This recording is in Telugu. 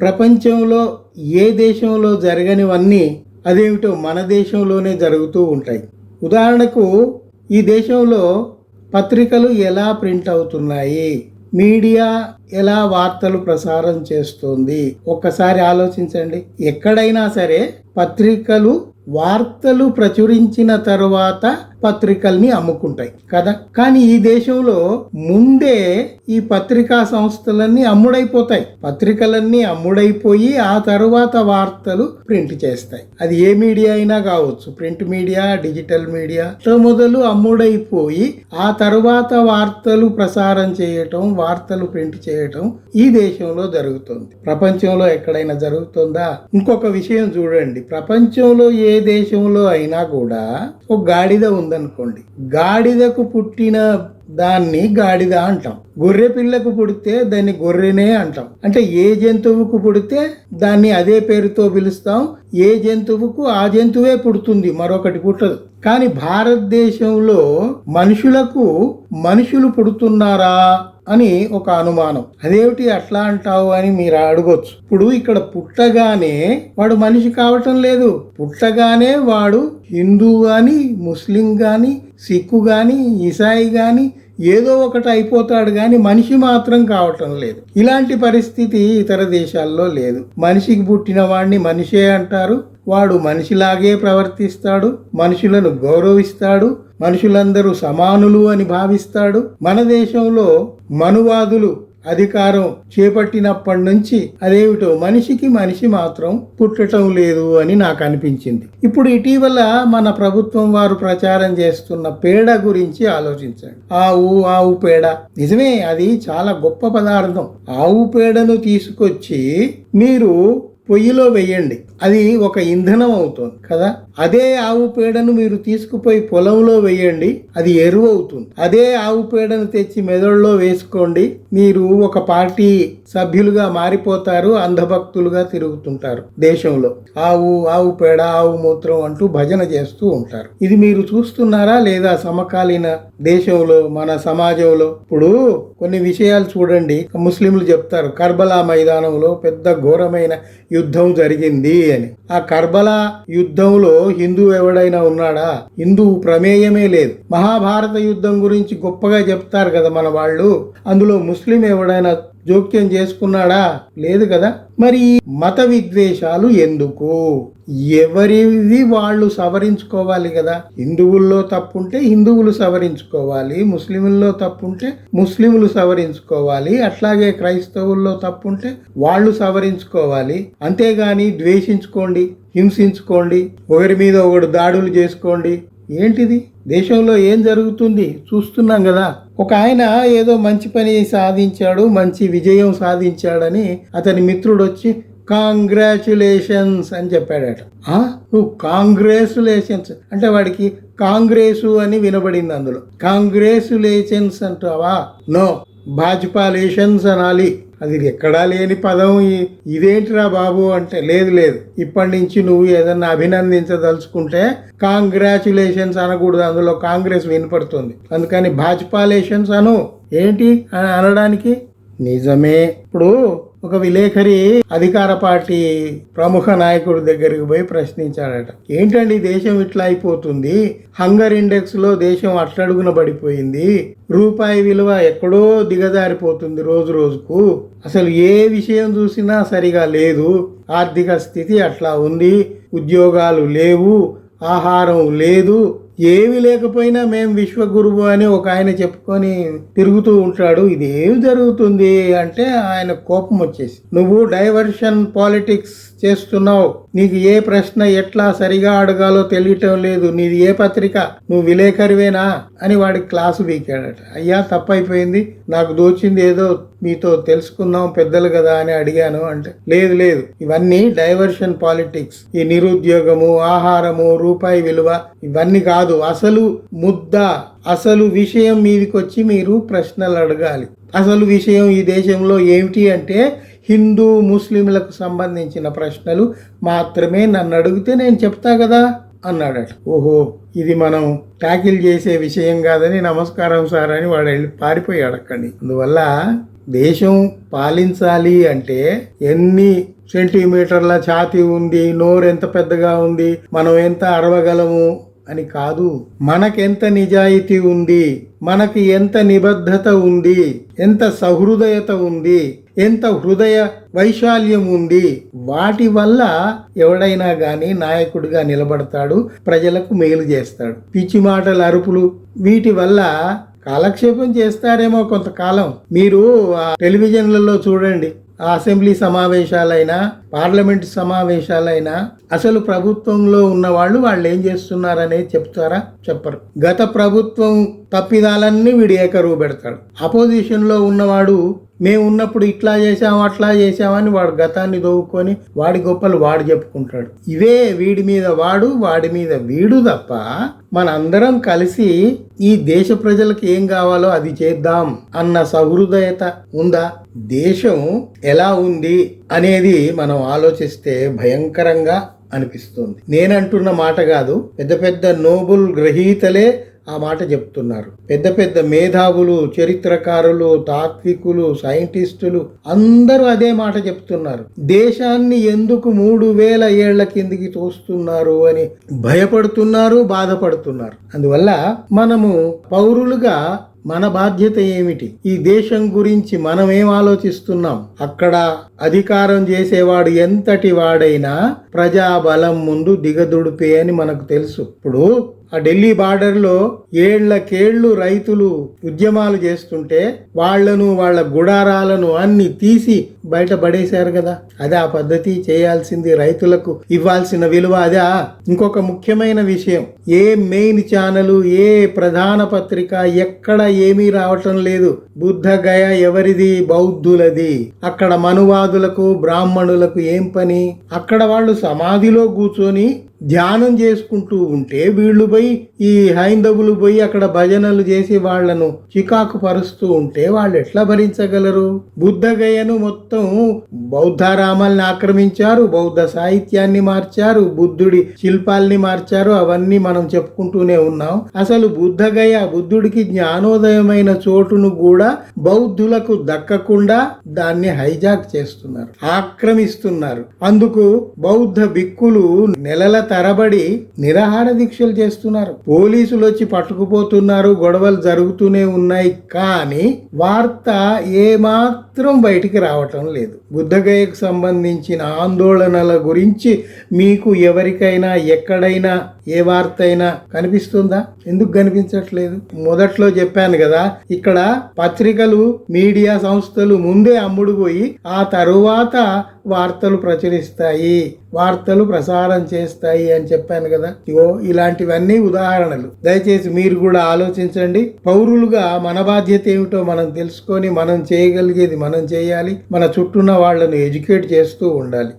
ప్రపంచంలో ఏ దేశంలో జరగనివన్నీ అదేమిటో మన దేశంలోనే జరుగుతూ ఉంటాయి. ఉదాహరణకు ఈ దేశంలో పత్రికలు ఎలా ప్రింట్ అవుతున్నాయి? మీడియా ఎలా వార్తలు ప్రసారం చేస్తుంది? ఒక్కసారి ఆలోచించండి. ఎక్కడైనా సరే పత్రికలు వార్తలు ప్రచురించిన తరువాత పత్రికల్ని అమ్ముకుంటాయి కదా? కానీ ఈ దేశంలో ముందే ఈ పత్రికా సంస్థలన్నీ అమ్ముడైపోతాయి. పత్రికలన్నీ అమ్ముడైపోయి ఆ తరువాత వార్తలు ప్రింట్ చేస్తాయి. అది ఏ మీడియా అయినా కావచ్చు ప్రింట్ మీడియా డిజిటల్ మీడియా తో మొదలు అమ్ముడైపోయి ఆ తరువాత వార్తలు ప్రసారం చేయటం వార్తలు ప్రింట్ చేయటం ఈ దేశంలో జరుగుతుంది. ప్రపంచంలో ఎక్కడైనా జరుగుతుందా? ఇంకొక విషయం చూడండి. ప్రపంచంలో ఏ దేశంలో అయినా కూడా ఒక గాడిద ఉంది. ఉందనుకోండి. గాడిదకు పుట్టిన దాన్ని గాడిద అంటాం. గొర్రె పిల్లకు పుడితే దాన్ని గొర్రెనే అంటాం. అంటే ఏ జంతువుకు పుడితే దాన్ని అదే పేరుతో పిలుస్తాం. ఏ జంతువుకు ఆ జంతువే పుడుతుంది మరొకటి పుట్టదు. కానీ భారతదేశంలో మనుషులకు మనుషులు పుడుతున్నారా? అని ఒక అనుమానం. అదేమిటి అట్లా అంటావు? అని మీరు అడగొచ్చు. ఇప్పుడు ఇక్కడ పుట్టగానే వాడు మనిషి కావటం లేదు. పుట్టగానే వాడు హిందూ గాని ముస్లిం గాని సిక్కు గాని ఇసాయి గాని ఏదో ఒకటి అయిపోతాడు కానీ మనిషి మాత్రం కావటం లేదు. ఇలాంటి పరిస్థితి ఇతర దేశాల్లో లేదు. మనిషికి పుట్టిన వాడిని మనిషే అంటారు. వాడు మనిషిలాగే ప్రవర్తిస్తాడు మనుషులను గౌరవిస్తాడు మనుషులందరూ సమానులు అని భావిస్తాడు. మన దేశంలో మనువాదులు అధికారం చేపట్టినప్పటి నుంచి అదేమిటో మనిషికి మనిషి మాత్రం పుట్టటం లేదు అని నాకు అనిపించింది ఇప్పుడు ఇటీవల మన ప్రభుత్వం వారు ప్రచారం చేస్తున్న పేడ గురించి ఆలోచించండి. ఆవు ఆవు పేడ. నిజమే అది చాలా గొప్ప పదార్థం. ఆవు పేడను తీసుకొచ్చి మీరు పొయ్యిలో వేయండి. అది ఒక ఇంధనం అవుతుంది కదా? అదే ఆవు పేడను మీరు తీసుకుపోయి పొలంలో వేయండి అది ఎరువు అవుతుంది. అదే ఆవు పేడను తెచ్చి మెదడులో వేసుకోండి మీరు ఒక పార్టీ సభ్యులుగా మారిపోతారు అంధభక్తులుగా తిరుగుతుంటారు దేశంలో. ఆవు ఆవు పేడ ఆవు మూత్రం అంటూ భజన చేస్తూ ఉంటారు. ఇది మీరు చూస్తున్నారా లేదా సమకాలీన దేశంలో మన సమాజంలో? ఇప్పుడు కొన్ని విషయాలు చూడండి. ముస్లింలు చెప్తారు కర్బలా మైదానంలో పెద్ద ఘోరమైన యుద్ధం జరిగింది. అని. ఆ కర్బలా యుద్ధంలో హిందూ ఎవడైనా ఉన్నాడా? హిందూ ప్రమేయమే లేదు. మహాభారత యుద్ధం గురించి గొప్పగా చెప్తారు కదా మన వాళ్ళు. అందులో ముస్లిం ఎవడైనా జోక్యం చేసుకున్నాడా? లేదు కదా? మరి మత విద్వేషాలు ఎందుకు? ఎవరిది వాళ్ళు సవరించుకోవాలి కదా? హిందువుల్లో తప్పుంటే హిందువులు సవరించుకోవాలి ముస్లింల్లో తప్పుంటే ముస్లింలు సవరించుకోవాలి అట్లాగే క్రైస్తవుల్లో తప్పుంటే వాళ్ళు సవరించుకోవాలి. అంతేగాని ద్వేషించుకోండి హింసించుకోండి ఒకరి మీద ఒకడు దాడులు చేసుకోండి ఏంటిది? దేశంలో ఏం జరుగుతుంది? చూస్తున్నాం కదా. ఒక ఆయన ఏదో మంచి పని సాధించాడు మంచి విజయం సాధించాడని అతని మిత్రుడు వచ్చి కాంగ్రాచులేషన్స్ అని చెప్పాడట. ఆ? నువ్వు కాంగ్రాచులేషన్స్ అంటే వాడికి కాంగ్రెసు అని వినబడింది అందులో. కాంగ్రాచులేషన్స్ అంటావా? నో. భాజపాలేషన్స్ అనాలి. అది ఎక్కడా లేని పదం ఇదేంటిరా బాబు అంటే లేదు లేదు. ఇప్పటి నుంచి నువ్వు ఏదన్నా అభినందించదలుచుకుంటే కాంగ్రాచులేషన్స్ అనకూడదు. అందులో కాంగ్రెస్ వినపడుతుంది. అందుకని భాజపాలేషన్స్ అను. ఏంటి? అని అనడానికి? నిజమే. ఇప్పుడు ఒక విలేకరి అధికార పార్టీ ప్రముఖ నాయకుడి దగ్గరికి పోయి ప్రశ్నించాడట. ఏంటండి దేశం ఇట్లా అయిపోతుంది? హంగర్ ఇండెక్స్లో దేశం అట్టడుగున పడిపోయింది. రూపాయి విలువ ఎక్కడో దిగజారిపోతుంది రోజు రోజుకు. అసలు ఏ విషయం చూసినా సరిగా లేదు. ఆర్థిక స్థితి అట్లా ఉంది. ఉద్యోగాలు లేవు. ఆహారం లేదు. ఏమి లేకపోయినా మేము విశ్వగురువు అని ఒక ఆయన చెప్పుకొని తిరుగుతూ ఉంటాడు. ఇది ఏమి జరుగుతుంది అంటే ఆయన కోపం వచ్చేసి నువ్వు డైవర్షన్ పాలిటిక్స్ చేస్తున్నావు. నీకు ఏ ప్రశ్న ఎట్లా సరిగా అడగాలో తెలియటం లేదు. నీది ఏ పత్రిక? నువ్వు విలేకరివేనా? అని వాడి క్లాసు వీకాడట అయ్యా తప్పైపోయింది. నాకు దోచింది ఏదో మీతో తెలుసుకుందాం పెద్దలు కదా అని అడిగాను అంటే లేదు లేదు. ఇవన్నీ డైవర్షన్ పాలిటిక్స్. ఈ నిరుద్యోగము ఆహారము రూపాయి విలువ ఇవన్నీ కాదు. అసలు ముద్ద అసలు విషయం మీదకి వచ్చి మీరు ప్రశ్నలు అడగాలి అసలు విషయం ఈ దేశంలో ఏమిటి అంటే హిందూ ముస్లింలకు సంబంధించిన ప్రశ్నలు మాత్రమే నన్ను అడిగితే నేను చెప్తా కదా అన్నాడట ఓహో ఇది మనం ట్యాకిల్ చేసే విషయం కాదని నమస్కారం సార్ అని వాడు వెళ్ళి పారిపోయాడు అక్కడి అందువల్ల దేశం పాలించాలి అంటే ఎన్ని సెంటీమీటర్ల ఛాతీ ఉంది నోరు ఎంత పెద్దగా ఉంది మనం ఎంత అరవగలము అని కాదు. మనకెంత నిజాయితీ ఉంది మనకి ఎంత నిబద్ధత ఉంది ఎంత సహృదయత ఉంది ఎంత హృదయ వైశాల్యం ఉంది వాటి వల్ల ఎవడైనా గాని నాయకుడిగా నిలబడతాడు ప్రజలకు మేలు చేస్తాడు. పిచ్చి మాటలు అరుపులు వీటి వల్ల కాలక్షేపం చేస్తారేమో కొంతకాలం. మీరు ఆ టెలివిజన్లలో చూడండి ఆ అసెంబ్లీ సమావేశాలైనా పార్లమెంట్ సమావేశాలైనా అసలు ప్రభుత్వంలో ఉన్న వాళ్ళు వాళ్ళు ఏం చేస్తున్నారనేది చెప్తారా? చెప్పరు. గత ప్రభుత్వం తప్పిదాలన్నీ వీడు ఏకరువు పెడతాడు. అపోజిషన్లో ఉన్నవాడు మేము ఉన్నప్పుడు ఇట్లా చేసాం అట్లా చేసామని వాడు గతాన్ని దోవుకొని వాడి గొప్పలు వాడు చెప్పుకుంటాడు. ఇవే వీడి మీద వాడు వాడి మీద వీడు తప్ప మనందరం కలిసి ఈ దేశ ప్రజలకు ఏం కావాలో అది చేద్దాం అన్న సహృదయత ఉందా? దేశం ఎలా ఉంది అనేది మనం ఆలోచిస్తే భయంకరంగా అనిపిస్తుంది. నేనంటున్న మాట కాదు పెద్ద పెద్ద నోబుల్ గ్రహీతలే ఆ మాట చెప్తున్నారు. పెద్ద పెద్ద మేధావులు చరిత్రకారులు తాత్వికులు సైంటిస్టులు అందరూ అదే మాట చెప్తున్నారు. దేశాన్ని ఎందుకు మూడు వేల ఏళ్ళ కిందికి తోస్తున్నారు అని భయపడుతున్నారు బాధపడుతున్నారు. అందువల్ల మనము పౌరులుగా మన బాధ్యత ఏమిటి? ఈ దేశం గురించి మనం ఏం ఆలోచిస్తున్నాం? అక్కడ అధికారం చేసేవాడు ఎంతటి వాడైనా ప్రజాబలం ముందు దిగదుడిపే అని మనకు తెలుసు. ఇప్పుడు ఆ ఢిల్లీ బార్డర్లో ఏళ్ళకేళ్ళు రైతులు ఉద్యమాలు చేస్తుంటే వాళ్ళను వాళ్ళ గుడారాలను అన్ని తీసి బయట పడేశారు కదా. అదే ఆ పద్ధతి చేయాల్సింది రైతులకు ఇవ్వాల్సిన విలువ అదే. ఇంకొక ముఖ్యమైన విషయం ఏ మెయిన్ ఛానల్ ఏ ప్రధాన పత్రిక ఎక్కడ ఏమీ రావటం లేదు. బుద్ధ గయ ఎవరిది? బౌద్ధులది. అక్కడ మనువాదులకు బ్రాహ్మణులకు ఏం పని? అక్కడ వాళ్ళు సమాధిలో కూర్చొని ధ్యానం చేసుకుంటూ ఉంటే వీళ్ళు పోయి ఈ హైందవులు పోయి అక్కడ భజనలు చేసి వాళ్ళను చికాకు పరుస్తూ ఉంటే వాళ్ళు ఎట్లా భరించగలరు? బుద్ధగయను మొత్తం బౌద్ధారామాల్ని ఆక్రమించారు బౌద్ధ సాహిత్యాన్ని మార్చారు బుద్ధుడి శిల్పాల్ని మార్చారు అవన్నీ మనం చెప్పుకుంటూనే ఉన్నాం. అసలు బుద్ధగయ బుద్ధుడికి జ్ఞానోదయమైన చోటును కూడా బౌద్ధులకు దక్కకుండా దాన్ని హైజాక్ చేస్తున్నారు ఆక్రమిస్తున్నారు. అందుకు బౌద్ధ బిక్కులు నెలల తరబడి నిరాహార దీక్షలు చేస్తున్నారు. పోలీసులు వచ్చి పట్టుకుపోతున్నారు గొడవలు జరుగుతూనే ఉన్నాయి. కానీ వార్త ఏమాత్రం బయటికి రావటం లేదు. బుద్ధగయకు సంబంధించిన ఆందోళనల గురించి మీకు ఎవరికైనా ఎక్కడైనా ఏ వార్త అయినా కనిపిస్తుందా? ఎందుకు కనిపించట్లేదు? మొదట్లో చెప్పాను కదా ఇక్కడ పత్రికలు మీడియా సంస్థలు ముందే అమ్ముడుపోయి ఆ తరువాత వార్తలు ప్రచురిస్తాయి వార్తలు ప్రసారం చేస్తాయి అని చెప్పాను కదా. ఇగో ఇలాంటివన్నీ ఉదాహరణలు. దయచేసి మీరు కూడా ఆలోచించండి. పౌరులుగా మన బాధ్యత ఏమిటో మనం తెలుసుకొని మనం చేయగలిగేది మనం చేయాలి. మన చుట్టూన్న వాళ్ళను ఎడ్యుకేట్ చేస్తూ ఉండాలి.